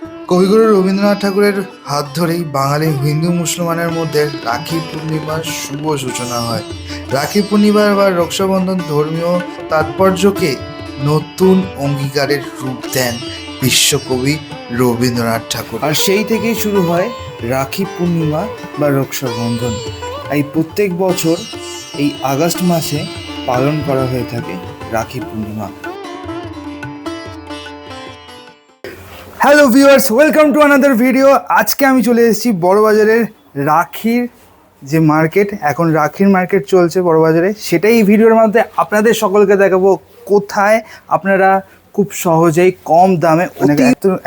কবিগুরু রবীন্দ্রনাথ ঠাকুরের হাত ধরেই বাঙালি হিন্দু মুসলমানের মধ্যে রাখি পূর্ণিমার শুভ সূচনা হয়। রাখি পূর্ণিমা বা রক্ষাবন্ধন ধর্মীয় তাৎপর্যকে নতুন অঙ্গীকারের রূপ দেন বিশ্বকবি রবীন্দ্রনাথ ঠাকুর। আর সেই থেকেই শুরু হয় রাখি পূর্ণিমা বা রক্ষাবন্ধন। এই প্রত্যেক বছর এই আগস্ট মাসে পালন করা হয়ে থাকে Rakhi Purnima. Hello viewers welcome to another video আজকে আমি চলে এসেছি বড়বাজারের রাখির যে মার্কেট এখন রাখির মার্কেট চলছে বড়বাজারে। সেটাই এই ভিডিওর মধ্যে আপনাদের সকলকে দেখাবো কোথায় আপনারা খুব সহজেই কম দামে অনেক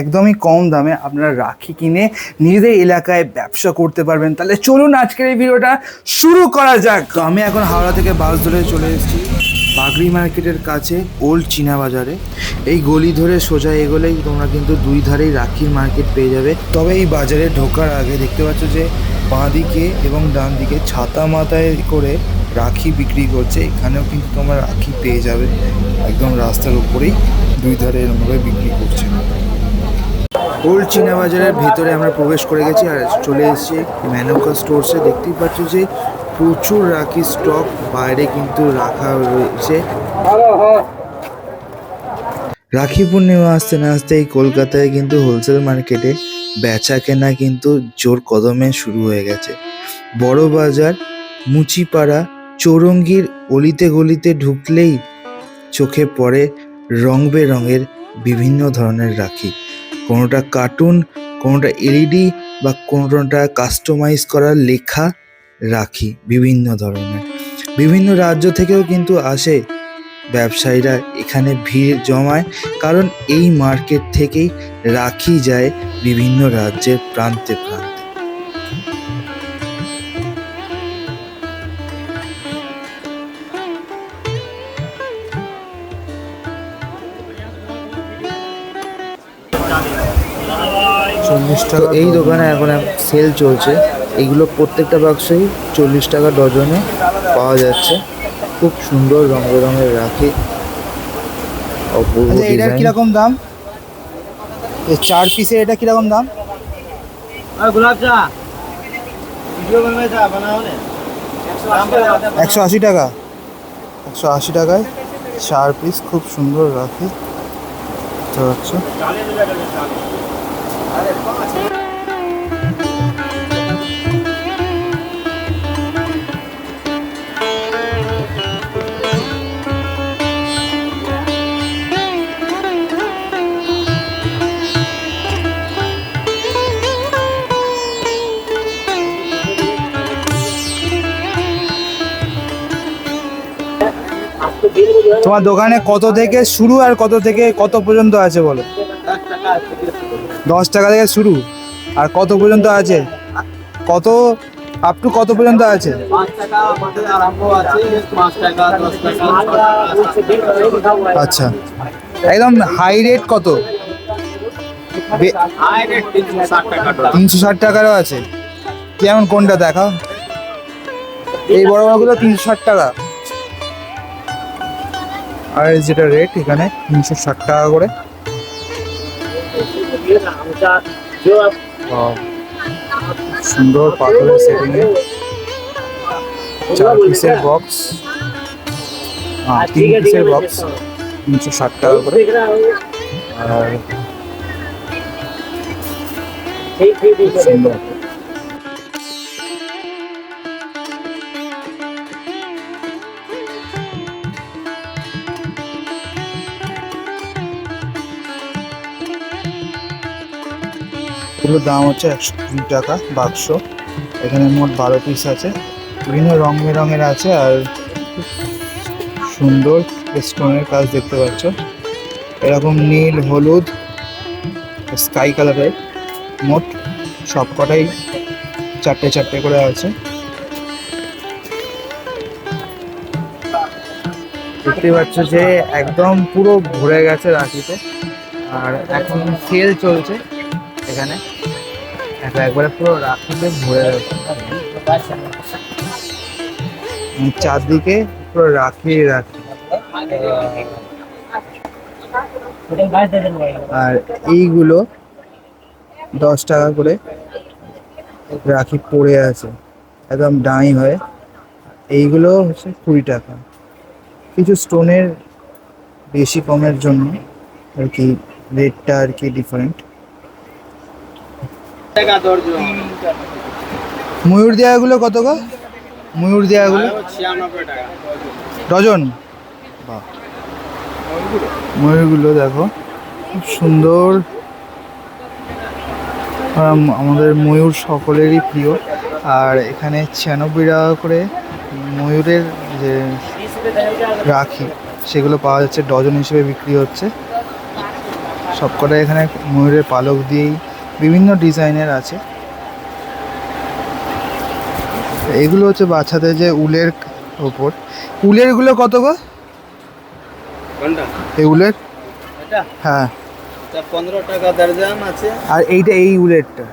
একদমই কম দামে আপনারা রাখি কিনে নিজেদের এলাকায় ব্যবসা করতে পারবেন। তাহলে চলুন আজকের এই ভিডিওটা শুরু করা যাক। আমি এখন হাওড়া থেকে বাস ধরে চলে এসেছি। বাগড়ি মার্কেটের কাছে ওল্ড চীনা বাজারে। এই গলি ধরে সোজা এগোলেই তোমরা কিন্তু দুই ধারেই রাখির মার্কেট পেয়ে যাবে। তবে এই বাজারে ঢোকার আগে দেখতে পাচ্ছ যে বাঁ দিকে এবং ডান দিকে ছাতা মাথায় করে রাখি বিক্রি করছে। এখানেও কিন্তু তোমরা রাখি পেয়ে যাবে। একদম রাস্তার উপরেই দুই ধারে এরমভাবে বিক্রি করছে। ওল্ড চীনা বাজারের ভেতরে আমরা প্রবেশ করে গেছি আর চলে এসেছি ম্যানোকা স্টোরসে। দেখতেই পাচ্ছ যে প্রচুর রাখি স্টক বাইরে কিন্তু রাখা রয়েছে। রাখি পূর্ণিমা আসতে না আসতে এই কলকাতায় কিন্তু হোলসেল মার্কেটে বেচা কেনা কিন্তু জোর কদমে শুরু হয়ে গেছে। বড় বাজার, মুচিপাড়া, চৌরঙ্গির অলিতে গলিতে ঢুকলেই চোখে পড়ে রং বেরঙের বিভিন্ন ধরনের রাখি। কোনোটা কার্টুন কোনোটা এলইডি বা কোনোটা কাস্টমাইজ করা লেখা রাখি বিভিন্ন ধরনের। বিভিন্ন রাজ্য থেকেও কিন্তু আসে ব্যবসায়ীরা এখানে ভিড় জমায়, কারণ এই মার্কেট থেকেই রাখি যায় বিভিন্ন রাজ্যের প্রান্তে প্রান্তে। এই দোকানে এখন সেল চলছে। এগুলো প্রত্যেকটা বাক্সই চল্লিশ টাকা ডজনে পাওয়া যাচ্ছে। খুব সুন্দর রং বেরঙের রাখি। অপূর্ব আচ্ছা, এটার কীরকম দাম? চার পিসে এটা কীরকম দাম? একশো আশি টাকা। একশো আশি টাকায় চার পিস খুব সুন্দর রাখি। বুঝতে পারছ তোমার দোকানে কত থেকে শুরু আর কত থেকে কত পর্যন্ত আছে বলো? দশ টাকা থেকে শুরু। আর কত পর্যন্ত আছে? কত আপ টু কত পর্যন্ত আছে? আচ্ছা। একদম হাই রেট কত? তিনশো ষাট টাকারও আছে। কেমন কোনটা দেখাও? এই বড় বড়গুলো তিনশো ষাট টাকা। আর যেটা রেট এখানে তিনশো ষাট টাকা করে। সুন্দর পাথরের সেটিং এ। চার পিসের বক্স তিন পিসের বক্স তিনশো ষাট টাকা করে। আর সুন্দর। এগুলোর দাম হচ্ছে একশো কুড়ি টাকা বাক্স। এখানে মোট বারো পিস আছে। বিভিন্ন রং বেরঙের আছে আর সুন্দর স্টোনের কাজ দেখতে পাচ্ছ। এরকম নীল, হলুদ স্কাই কালারের মোট সব কটাই চারটে চারটে করে আছে। দেখতে পাচ্ছ যে একদম পুরো ভরে গেছে রাখিতে আর এখন সেল চলছে এখানে। একবারে পুরো রাখিতে ভরে চারদিকে পুরো রাখি রাখি। আর এইগুলো দশ টাকা করে রাখি পড়ে আছে, একদম ডাই হয়ে। এইগুলো হচ্ছে কুড়ি টাকা। কিছু স্টোনের বেশি কমের জন্য আর কি রেটটা আর কি ডিফারেন্ট টাকা দর্জন ময়ূর দেওয়াগুলো কত গো? ময়ূর দেওয়াগুলো ছিয়ানব্বই টাকা। ডজন? বাহ। ময়ূরগুলো দেখো খুব সুন্দর। আম- আমাদের ময়ূর সকলেরই প্রিয়। আর এখানে ছিয়ানব্বই টাকা করে ময়ূরের যে রাখি সেগুলো পাওয়া যাচ্ছে ডজন হিসেবে বিক্রি হচ্ছে। সবকটা এখানে ময়ূরের পালক দিয়েই বিভিন্ন ডিজাইনের আছে। এগুলো হচ্ছে বাচ্চাদের যে উলের ওপর। উলেরগুলো কত গো? এই উলের? হ্যাঁ। পনেরো টাকা দর্জন আছে। আর এইটা এই উলেরটা।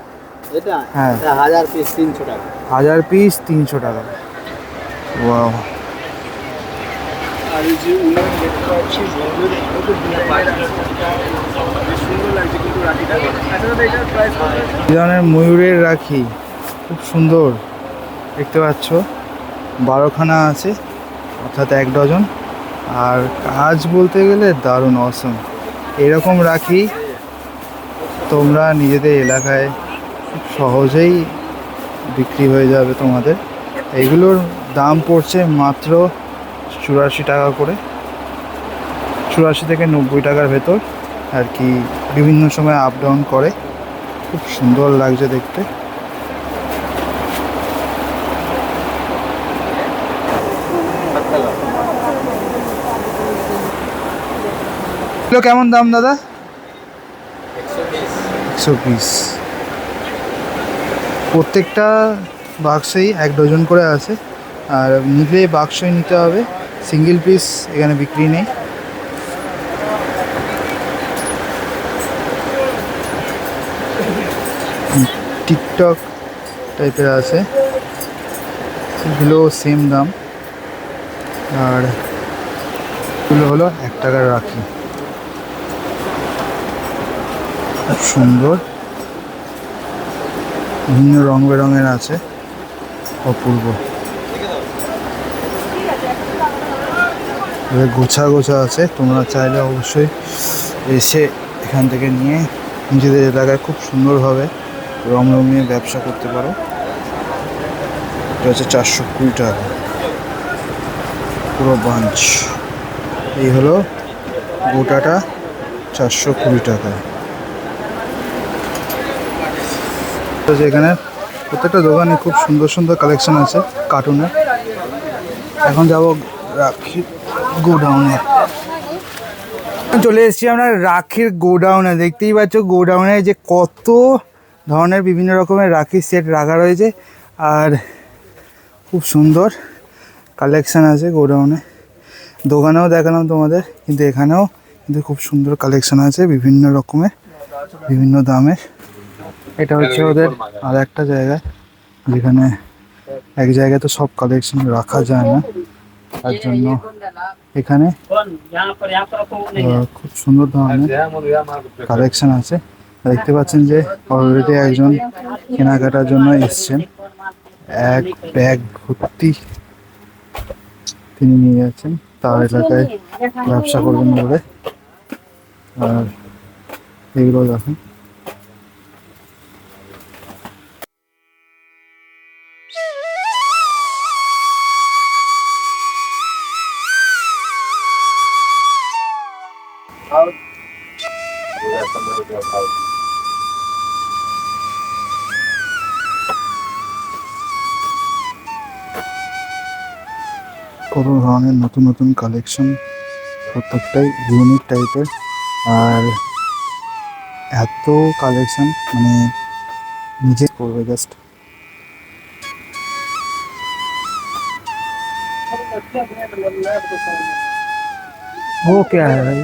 এটা? হ্যাঁ। হাজার পিস তিনশো টাকা। হাজার পিস তিনশো টাকা। ওয়াও। আর যে আছে। বড়দের কত সুন্দর লাগছে কিন্তু রাখিটা। আচ্ছা ধরনের ময়ূরের রাখি। খুব সুন্দর। দেখতে পাচ্ছ? বারোখানা আছে, অর্থাৎ এক ডজন। আর কাজ বলতে গেলে দারুণ অসম এরকম রাখি তোমরা নিজেদের এলাকায় খুব সহজেই বিক্রি হয়ে যাবে তোমাদের। এগুলোর দাম পড়ছে মাত্র চুরাশি টাকা করে। চুরাশি থেকে নব্বই টাকার ভেতর আর কি বিভিন্ন সময় আপ ডাউন করে। খুব সুন্দর লাগছে দেখতে। কেমন দাম দাদা? একশো পিস প্রত্যেকটা বাক্সেই এক ডজন করে আছে। আর নিলে বাক্সই নিতে হবে। সিঙ্গেল পিস এখানে বিক্রি নেই। টিকটক টাইপের আছে। এগুলো সেম দাম। আর এগুলো হলো এক টাকার রাখি। খুব সুন্দর। বিভিন্ন রং বেরঙের আছে, অপূর্ব। গোছা গোছা আছে। তোমরা চাইলে অবশ্যই এসে এখান থেকে নিয়ে নিজেদের এলাকায় খুব সুন্দরভাবে রমরমিয়ে ব্যবসা করতে পারো। এটা হচ্ছে চারশো কুড়ি টাকা। পুরো বাঞ্চ এই হলো গোটাটা চারশো কুড়ি টাকা। তো যেখানে প্রত্যেকটা দোকানে খুব সুন্দর সুন্দর কালেকশন আছে কার্টুনের এখন যাব রাখি গোডাউনে। চলে এসেছি আমরা রাখির গোডাউনে। দেখতেই পাচ্ছ গোডাউনে যে কত ধরনের বিভিন্ন রকমের রাখির সেট রাখা রয়েছে। আর খুব সুন্দর কালেকশান আছে গোডাউনে। দোকানেও দেখালাম তোমাদের, কিন্তু এখানেও কিন্তু খুব সুন্দর কালেকশান আছে বিভিন্ন রকমের, বিভিন্ন দামের। এটা হচ্ছে ওদের আর একটা জায়গা, যেখানে এক জায়গায় তো সব কালেকশন রাখা যায় না। তার জন্য এখানে। আহ, খুব সুন্দর ধরনের কালেকশন আছে। দেখতে পাচ্ছেন যে অলরেডি একজন কেনাকাটার জন্য এসছেন। এক ব্যাগ ভর্তি তিনি নিয়ে যাচ্ছেন। তার এলাকায় ব্যবসা করবেন বলে। আর এগুলো দেখুন। ধরনের নতুন নতুন কালেকশন প্রত্যেকটাই ইউনিক টাইপের আর এত কালেকশন মানে নিজে করবে জাস্ট वो क्या है भाई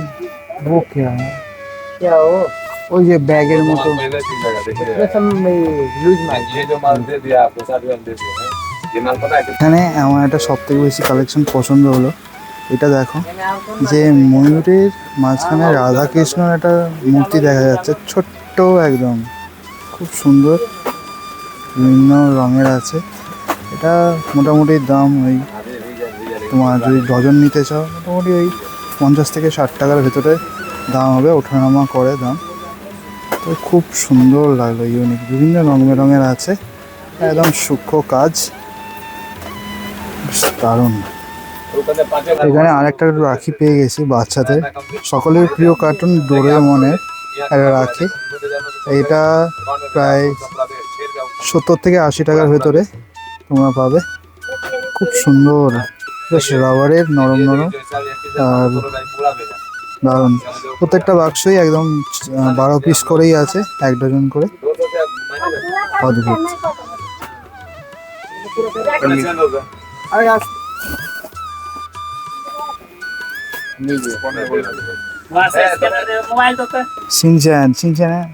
वो क्या है क्या हो ওই যে ব্যাগের মতো ये जो माल दे दिया आपको साथ में दे दिया है ये माल पता है এখানে আমার একটা সব থেকে বেশি কালেকশন পছন্দ হলো। এটা দেখো, যে ময়ূরের মাঝখানে রাধা কৃষ্ণর একটা মূর্তি দেখা যাচ্ছে, ছোট্ট একদম। খুব সুন্দর, বিভিন্ন রঙের আছে। এটা মোটামুটি দাম ওই তোমার যদি ডজন নিতে চাও, মোটামুটি ওই পঞ্চাশ থেকে ষাট টাকার ভেতরে দাম হবে, ওঠানামা করে দাম। তো খুব সুন্দর লাগল ইউনিক বিভিন্ন রঙ বেরঙের আছে। একদম সূক্ষ্ম কাজ। দারুণ। এখানে আরেকটা রাখি পেয়ে গেছি বাচ্চাদের। সকলের প্রিয় কার্টুন ডোরেমনের একটা রাখি। এটা প্রায় সত্তর থেকে আশি টাকার ভেতরে তোমরা পাবে। খুব সুন্দর। বেশ রাবারের নরম নরম। আর দারুণ। প্রত্যেকটা বাক্সই একদম বারো পিস করেই আছে, এক ডজন করে। অদ্ভুত। আরে আস নিজে সিনচান হ্যাঁ।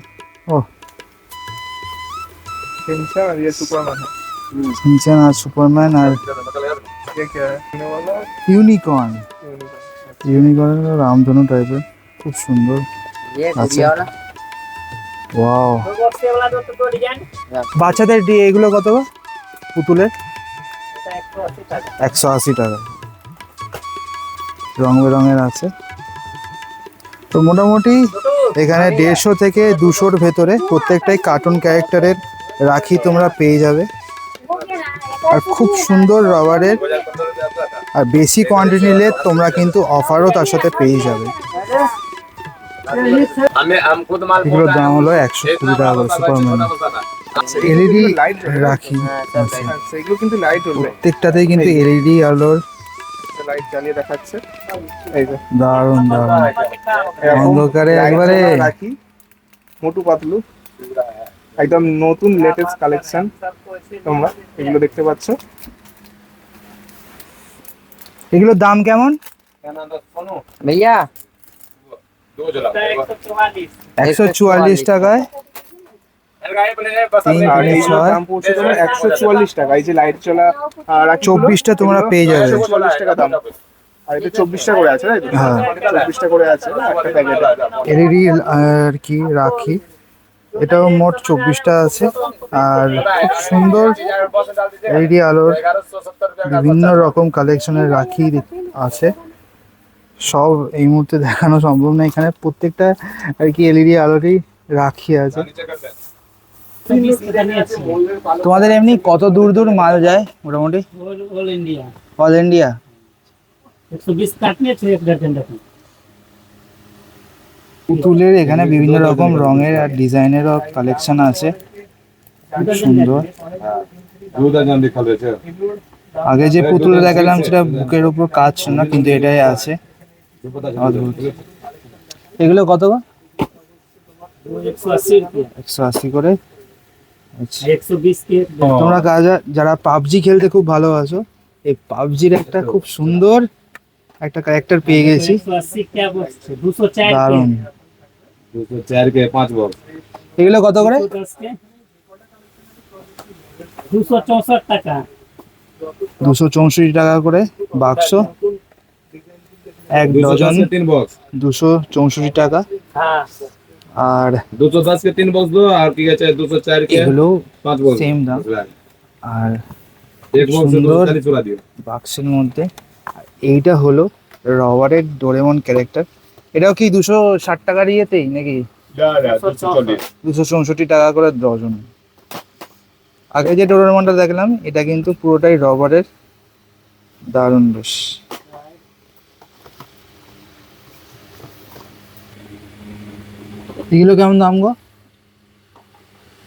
আর সুপারম্যান আর ইউনিকর্ন। ইউনিকর্ন রামধনু টাইপের খুব সুন্দর। ইয়ে, আচ্ছা। বাচ্চাদের এগুলো কত পুতুলের? একশো আশি টাকা। রং বেরঙের আছে। তো মোটামুটি এখানে দেড়শো থেকে দুশোর ভেতরে প্রত্যেকটাই কার্টুন ক্যারেক্টারের রাখি তোমরা পেয়ে যাবে। আর খুব সুন্দর রাবারের আর বেশি কোয়ান্টিটি নিলে তোমরা কিন্তু অফারও তার সাথে পেয়ে যাবে। এগুলোর দাম হলো একশো কুড়ি টাকা সুপার সুপার এলইডি রাখি সেগুলো কিন্তু লাইট প্রত্যেকটাতেই কিন্তু এলইডি আলোর লাইট জ্বালিয়ে দেখাচ্ছে এই যে দারুণ একবারে রাখি মোটু পাতলু একদম নতুন লেটেস্ট কালেকশন তোমরা এগুলো দেখতে পাচ্ছ এগুলোর দাম কেমন ভাইয়া একশো চুয়াল্লিশ টাকায় একশো চুয়াল্লিশ টাকা। এই যে লাইট চলা চব্বিশটা তোমরা পেয়ে যাবে। চল্লিশ টাকা দাম। আর এটা চব্বিশটা করে আছে তাই হ্যাঁ। চব্বিশটা করে আছে একটা প্যাকেট এলইডি আর কি রাখি? এটাও মোট চব্বিশটা আছে। আর খুব সুন্দর এলইডি আলোর বিভিন্ন রকম কালেকশনের রাখি আছে। সব এই মুহূর্তে দেখানো সম্ভব না। এখানে প্রত্যেকটা আর কি এলইডি আলোরই রাখি আছে। তোমাদের এমনি কত দূর দূর মাল যায় মোটামুটি? All India. All India? 120 পুতুলের এখানে বিভিন্ন রকম রঙের আর ডিজাইনেরও কালেকশন আছে। সুন্দর। আগে যে পুতুল দেখালাম সেটা বুকের উপর কাজ না কিন্তু এটাই আছে। এগুলো কত একশো আশি করে তোমরা যারা পাবজি খেলতে খুব ভালোবাসো এই পাবজির একটা খুব সুন্দর একটা ক্যারেক্টার পেয়ে গেছি। দারুণ এগুলো কত করে? দুশো চৌষট্টি টাকা। করে বাক্স। এক ডজন। দুশো চৌষট্টি টাকা। আর 210 কে তিন বক্স দো আর কি আছে 204 কে এগুলো 5 বক্স সেম দাম। আর এক বক্স 240 চড়া দিও বাক্সের মধ্যে। এইটা হলো রবারের ডোরেমন ক্যারেক্টার এটাও কি 260 টাকার ইয়েতেই নাকি? দুশো চৌষট্টি টাকা করে ডজন। আগে যে ডোরেমনটা দেখলাম এটা কিন্তু পুরোটাই রবারের দারুণ বেশ। এগুলো কেমন দাম গো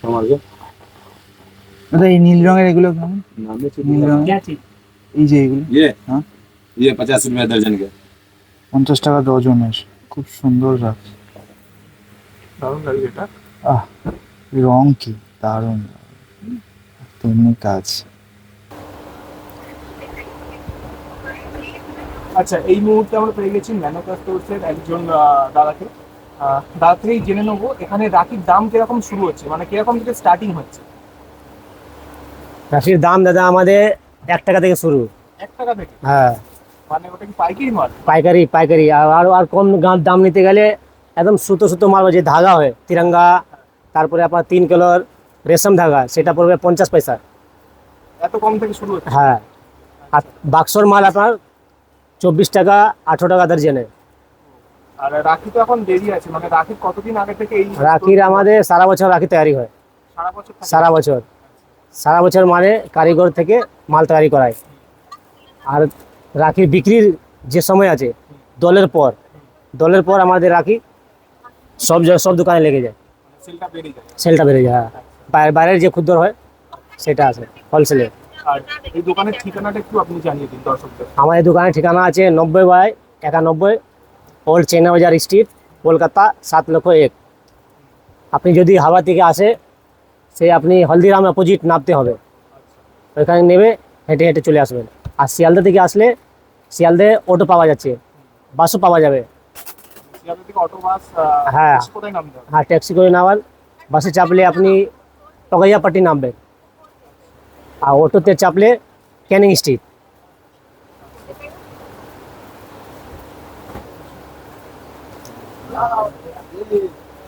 हमारे আচ্ছা, এই নীল রঙের এগুলো কেমন নীল রঙের क्या चीज এই যে এগুলো ये हाँ? ये पचास रुपया दर्जन के পঞ্চাশ টাকা ডজনের খুব সুন্দর রাখ দারুণ লাগছে এটা আহ রং কি দারুণ তেমনি কাজ আচ্ছা এই মুহূর্তে আমরা পেয়ে গেছি ন্যানো কাস্টোর্সের একজন আহ, দাদাকে থেকেই জেনে নেব এখানে রাখির দাম কীরকম শুরু হচ্ছে মানে কীরকম থেকে স্টার্টিং হচ্ছে? রাখির দাম দাদা আমাদের এক টাকা থেকে শুরু। এক টাকা থেকে? হ্যাঁ। মানে ওটা কি পাইকারি মাল? পাইকারি পাইকারি। আর আর কম দাম নিতে গেলে একদম সুতো সুতো মাল যে ধাগা হয় তিরঙ্গা তারপরে আপনার তিন কিলোর রেশম ধাগা সেটা পড়বে পঞ্চাশ পয়সা। এত কম থেকে শুরু হ্যাঁ। আর বাক্সর মাল আপনার চব্বিশ টাকা আঠেরো টাকা দর্জনে। আর রাখি তো এখন দেরি আছে মানে রাখির কতদিন আগে থেকে এই রাখির আমাদের সারা বছর রাখি তৈরি হয়। সারা বছর সারা বছর। সারা বছর মানে কারিগর থেকে মাল তৈরি করায়। আর রাখির বিক্রির যে সময় আছে দলের পর দলের পর আমাদের রাখি সব সব দোকানে লেগে যায়। সেলটা বেড়ে যায়। হ্যাঁ। বাইরের যে ক্ষুদ্র হয় সেটা আছে হোলসেলে আর এই দোকানের ঠিকানাটা একটু আপনি জানিয়ে দিন দর্শকদের। আমাদের দোকানের ঠিকানা আছে নব্বই বাই একানব্বই ওল্ড চেনা বাজার স্ট্রিট কলকাতা সাত লক্ষ এক। আপনি যদি হাওড়া থেকে আসে সে আপনি হলদিরাম অপোজিট নামতে হবে। ওইখানে নেবে হেঁটে হেঁটে চলে আসবেন। আর শিয়ালদা থেকে আসলে শিয়ালদে অটো পাওয়া যাচ্ছে। বাসও পাওয়া যাবে। হ্যাঁ। হ্যাঁ ট্যাক্সি করে নেওয়ার। বাসে চাপলে আপনি টগাইয়াপাটি নামবেন। আর অটোতে চাপলে ক্যানিং স্ট্রিট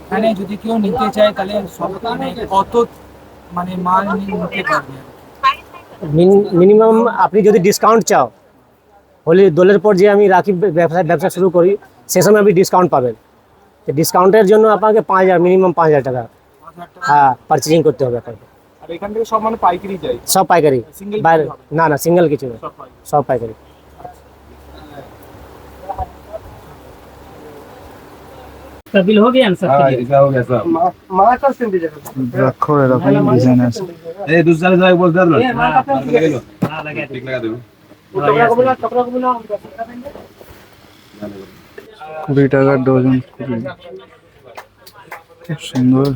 এখানে যদি কেউ নিতে চায় তাহলে সব মানে কত মানে মাল নিতে পারবে। মিনিমাম আপনি যদি ডিসকাউন্ট চাও হলে দোলের পর যে আমি রাখি ব্যবসা ব্যবসা শুরু করি সে সময় আপনি ডিসকাউন্ট পাবেন। তো ডিসকাউন্টের জন্য আপনাকে পাঁচ হাজার মিনিমাম পাঁচ হাজার টাকা হ্যাঁ পারচেজিং করতে হবে আপনাকে। আর এখান থেকে সব মানে পাইকারি যায়? সব পাইকারি। বাইরে না না সিঙ্গেল কিছু না। সব পাইকারি। সব পাইকারি तो बिल हो गया ना सब हाँ क्लियर? इसका हो गया सब দেখো এরকম ডিজাইন আছে ए दूसरा जगह बोलते हैं ना हाँ, लगा लो हाँ, लगा दे। ठीक लगा दो কুড়ি টাকার ডজন কুড়ি খুব সুন্দর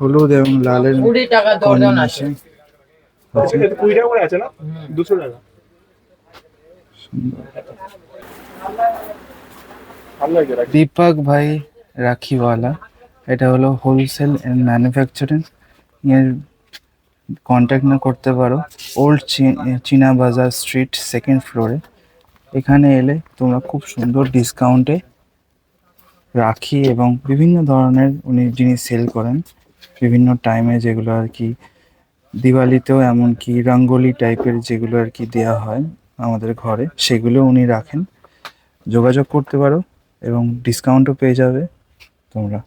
হলুদ এবং লালের কুড়ি টাকা ডজন আছে এটা কুড়ি টাকা করে আছে না দুশো টাকা ভালো লাগে রাখি দীপক ভাই রাখিওয়ালা। এটা হলো হোলসেল এন্ড ম্যানুফ্যাকচারিং এর কন্ট্যাক্ট না করতে পারো। ওল্ড চীনা বাজার স্ট্রিট সেকেন্ড ফ্লোরে এখানে এলে তোমরা খুব সুন্দর ডিসকাউন্টে রাখি এবং বিভিন্ন ধরনের উনি জিনিস সেল করেন, বিভিন্ন টাইমে যেগুলো আর কি, দিওয়ালিতেও এমনকি রঙ্গোলি টাইপের যেগুলো আর কি দেওয়া হয় আমাদের ঘরে, সেগুলো উনি রাখেন। যোগাযোগ করতে পারো এবং ডিসকাউন্টও পেয়ে যাবে। তোমরা